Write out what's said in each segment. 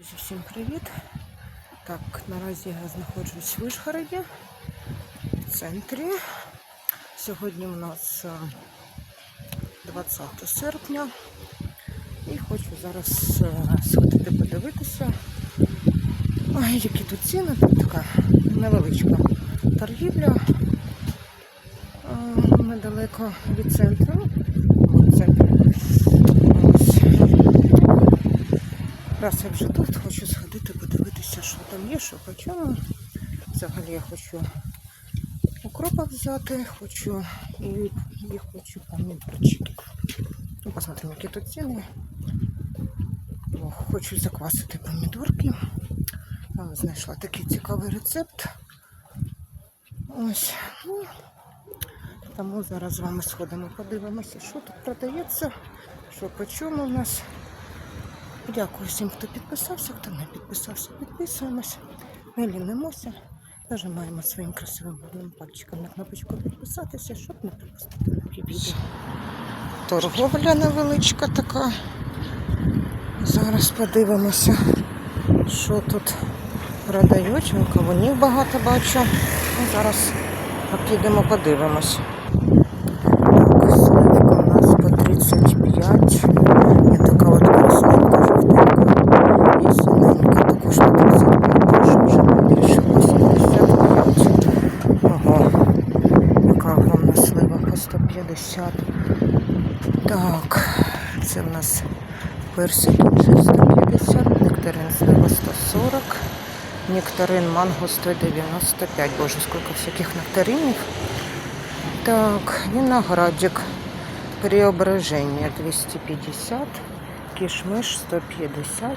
Всім привіт! Так, наразі я знаходжусь в Вишгороді, в центрі. Сьогодні у нас е, 20 серпня і хочу зараз е, сходити подивитися, які тут ціни. Тут така невеличка торгівля е, недалеко від центру. Центр. Ось. Раз я вже тут, хочу сходити, подивитися, що там є, що хочу. Взагалі я хочу укропа взяти, хочу і, і хочу помідорчиків. Ну, посмотрим, які тут ціни. О, хочу заквасити помідорки. А, Знайшла такий цікавий рецепт. Ось. Ну, тому зараз з вами сходимо, подивимося, що тут продається, що по чому у нас. Дякую всім, хто підписався, хто не підписався, підписуємося, не лінимося, нажимаємо своїм красивим гарним пальчиком на кнопочку підписатися, щоб не пропустити нові відео. Торговля невеличка така. Зараз подивимося, що тут продають. Кавунів багато бачу. Ну, зараз підемо подивимось. Так, сливка у нас по 35. І така от красненька, жовтенька і синенька, також по 35, прошу вже більше по 75. Ого, яка огромна слива по 150. Так, це в нас персик вже 150, нектарин слива 140, нектарин манго 195. Боже, сколько всяких нектаринів. Так, виноградик. Преображение 250, кишмиш 150,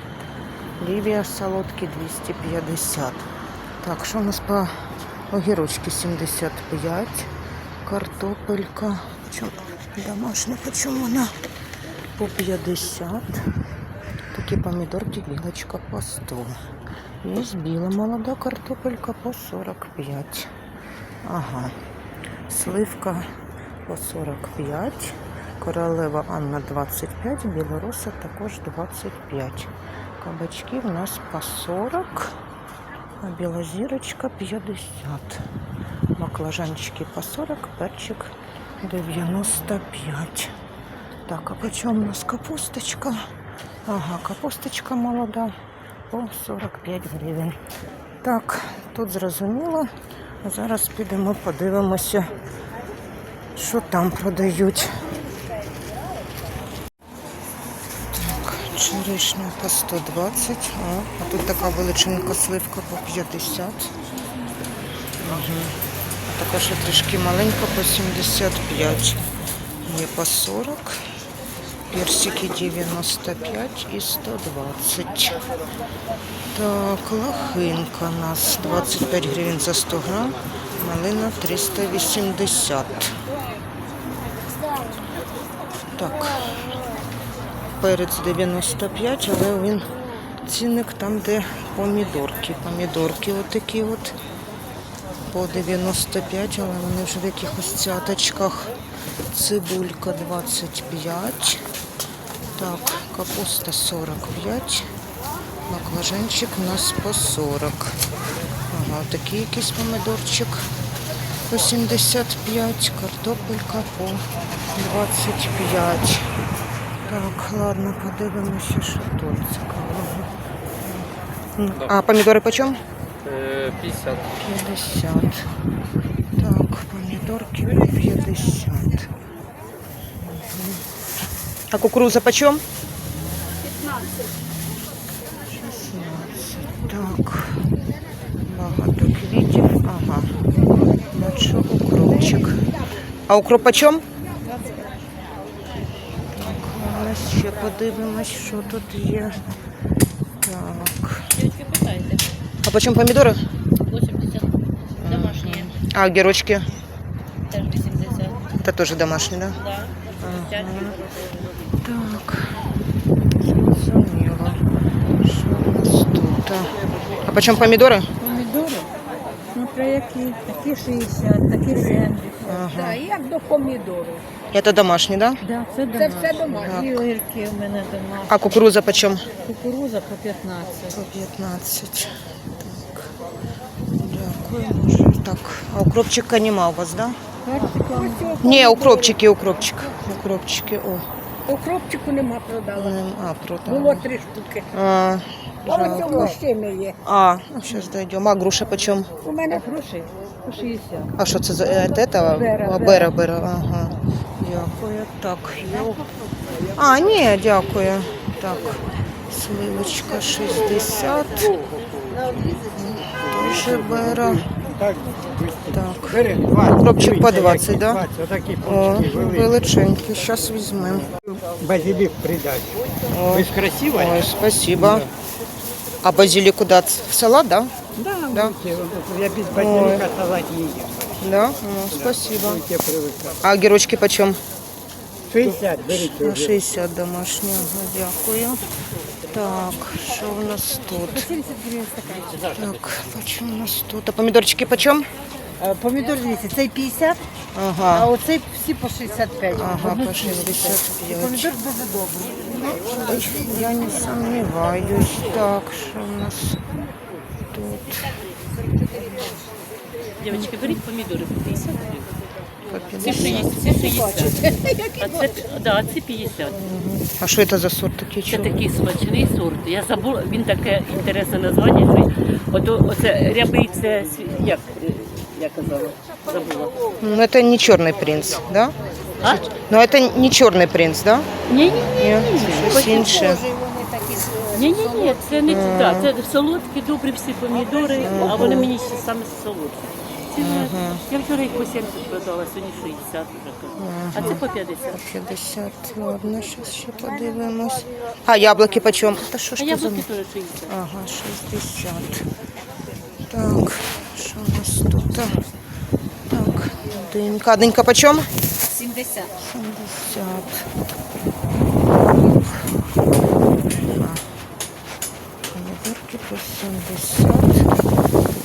лівія солодкі 250. Так, що у нас по огірочки 75, картопелька, чому домашня, почому вона по 50. Такі помідорки, білочка по 100. Є біла молода картопелька по 45. Ага. Сливка по 45. Королева Анна 25, білороса також 25. Кабачки у нас по 40, а білозірочка 50. Баклажанчики по 40, перчик 95. Так, а чому у нас капусточка? Ага, капусточка молода по 45 гривень. Так, тут зрозуміло. Зараз підемо подивимося, що там продають. Так, черешня по 120. О, а тут така величинка сливка по 50. Угу. А така ще трішки маленька по 75. Є по 40. Персики 95 і 120. Так, лохинка у нас 25 гривень за 100 грам, малина 380. Так, перець 95, але він цінник там, де помідорки. Помідорки отакі от по 95, але вони вже в якихось цяточках. Цибулька 25. Так, капуста 45. Баклажанчик у нас по 40. Ага, такий якийсь помидорчик по 75, картопелька по 25. Так, ладно, подивимося, що тут цікавого. А помідори по чому? Е, 50. 50. Так, помідорки по 50. Мгм. А кукуруза почем? 16. Так. Багато квітів. Ага. Бачу укропчик. А укроп почем? Так, зараз ще подивимось, що тут є. Так. Девочки, питайте. А почем помідори? 80 домашние, А огірочки? теж 80. Це теж домашні, да? Да. Пятки Так, зрозуміло. Що у нас тут? А по чому помідори? Помідори? Ну, про які? Такі 60, такі 70. Ага. Так, як до помідору. Це домашні, да? Да, це Це все домашнє. І огірки в мене дома. А кукуруза почем? Кукуруза по 15. По 15. Так. Дякую. Так, а укропчика нема у вас, да? Ні, укропчики, укропчик. Укропчики, о. Укропчику нема продала. А, продала. Було три штуки. А, А ось у жалко. мужчини є. А, сейчас дойдем. А груша почем? У мене Грошей по 60. А що це за е, от этого? Бера, А, бера, бера. Ага. Дякую. Так. А, ні, дякую. Так. Сливочка 60. Тоже бера. Так, Так. бери 20. Укропчик по Дивіться, 20, які да? 20, Отакі О, пучки великі. величенький. Зараз візьмемо. Базилік придать. О, Ви ж красива? ой, спасибо. А базилик куда? В салат, да? Да, Да. будьте, Я без базилика салат не ем. Да? О, спасибо. Будете привикати. А огірочки почем? 60, беріть. На вже. 60 домашнього, дякую. Так, що у нас тут? Так, почем у нас тут? А помідорчики почем? Е, Помідор дивіться, цей 50, а Ага, оцей всі по 65. ага, по 65. Помідор дуже добрий. Я не сомневаюсь. Так, що у нас тут? Дівчатки, беріть помідори по 50 гривень. По Ці 50. 60, ці 60. А це, да, ці 50. А що це за сорт такий? Це Чого? такий смачний сорт. Я забула, він таке інтересне названня. що Ото, оце рябий, це сві- як е, я казала, забула. Ну, это не черный принц, да? А? Но это не черный принц, да? Ні, ні, Нет, щось інше. ні, ні, ні, це не да, це солодкі, добрі всі помідори, а вони мені ще саме солодкі. Вже- Я вчора їх по 70 продала, сьогодні 60 вже кажу. А це по 50. 50, ладно, сейчас ще подивимось. А яблуки почем? Та що А ж за... яблуки теж 60. Ага, 60. Так, що у нас тут? Так, дынька. Дынька почем? 70. 70. Помидорки по 70.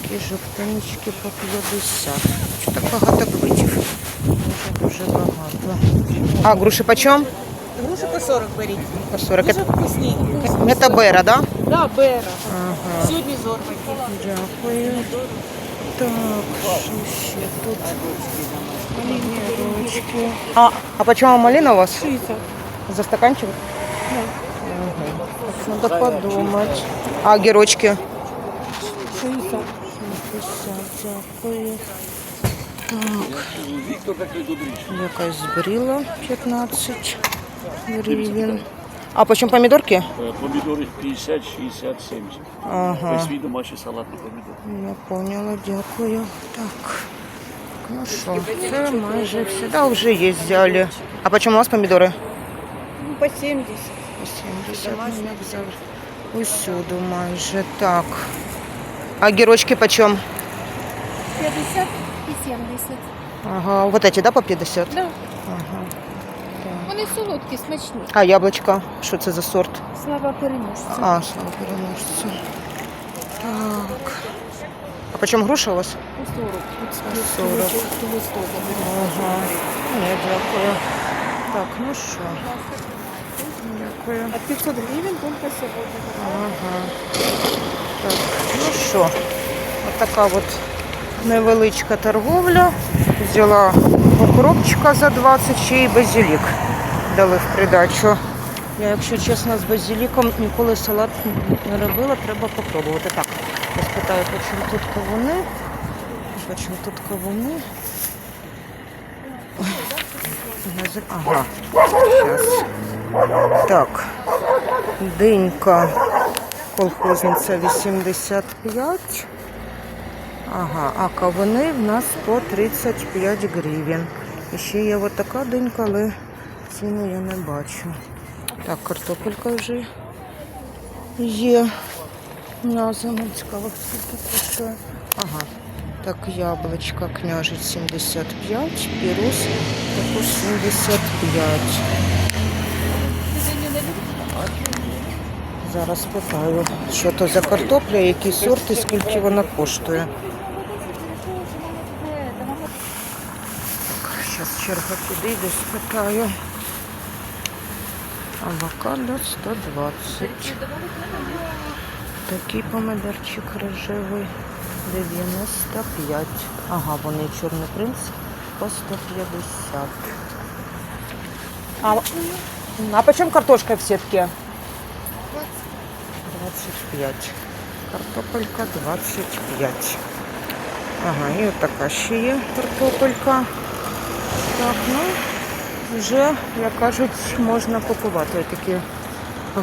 Такі жовтиночки по 50. Що так багато квитів? Дуже, дуже багато. А, груші почем? Груші по 40 беріть. По 40. Дуже вкусні. Это бера, да? Да, бера. Ага. Сьогодні зорваті. Дякую. Так, що ще тут? Помідорочки. А, а почему малина у вас? 60. За стаканчик? Надо подумать. А огірочки? 60. 50, дякую. Так. Якась збріла 15 гривень. А почем помідорки? Е, Помідори 50, 60, 70. Ага. Весь свій домашній салатний помідор. Я поняла, дякую. Так. Ну що, це майже все. Да, вже є взяли. А почему у вас помідори? Ну, по 70. 70 ну, як завжди. Усюду майже. Так. А гірочки почем? 50 і 70. Ага, вот эти, да, по 50? Да. Ага. Вони солодкі, смачні. А яблучка? Що це за сорт? Слава переможцю. А, слава переможцю. Так. А почем груша у вас? По 40. 40. Ага. Ні, дякую. Так, ну що? Дякую. А 500 гривень тільки сьогодні. Ага. Так, ну що, от така от невеличка торговля. Взяла укропчика за 20, ще й базилік дали в придачу. Я, якщо чесно, з базиліком ніколи салат не робила, треба попробувати. Так, я спитаю, по тут кавуни. По чому тут кавуни. Ага, зараз. Так, динька колхозниця 85. Ага, а кавуни в нас по 35 гривень. І ще є от така динька, але ціну я не бачу. Так, картопелька вже є. М'язом цікаво, скільки коштує. Ага. Так, яблучка княжить 75, пірус також 75. Зараз питаю, що то за картопля, який сорт і скільки вона коштує. Черга підійде, спитаю. Авокадо 120. Такий помидорчик рожевий 95. Ага, вони чорний принц по 150. А, а почем картошка в сетке? 25. Картопелька 25. Ага, і от така ще є картопелька. Так, ну, вже, як кажуть, можна купувати такі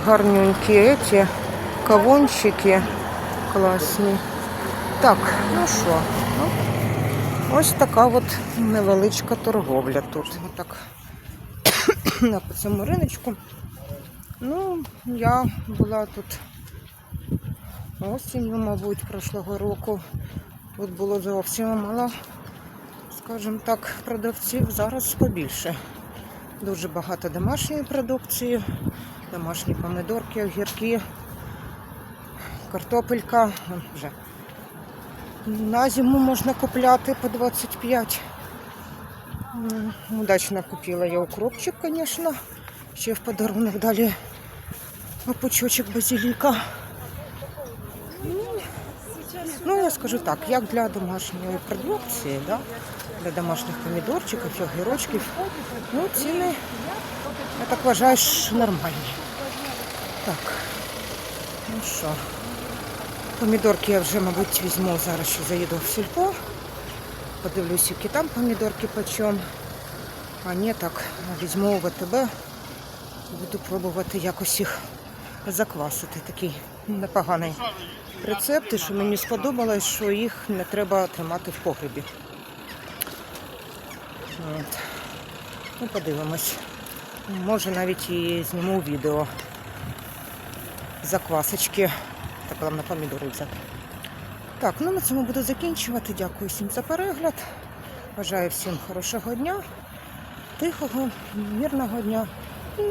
гарненькі ці кавунчики класні. Так, ну що, ну, ось така от невеличка торговля тут. Отак на цьому риночку. Ну, я була тут осінню, мабуть, прошлого року. Тут було зовсім мало, скажімо так, продавців. Зараз побільше. Дуже багато домашньої продукції, домашні помидорки, огірки, картопелька. Вже. На зиму можна купляти по 25. Удачно купила я укропчик, звісно. Ще в подарунок далі пучочок базиліка. Ну, я скажу так, як для домашньої продукції, да? Для домашніх помідорчиків, огірочків, ну, ціни, я так вважаю, що нормальні. Так, ну що, помідорки я вже, мабуть, візьму зараз, ще заїду в сільпо. Подивлюсь, які там помідорки почем. А ні, так, візьму в АТБ. Буду пробувати якось їх заквасити. Такий непоганий рецепт, що мені сподобалось, що їх не треба тримати в погребі. От. Ну, подивимось. Може навіть і зніму відео заквасочки. Так на помідори взяти. Так, ну на цьому буду закінчувати. Дякую всім за перегляд. Бажаю всім хорошого дня, тихого, мирного дня. І,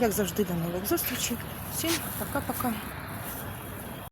як завжди, до нових зустрічей. Всім пока-пока.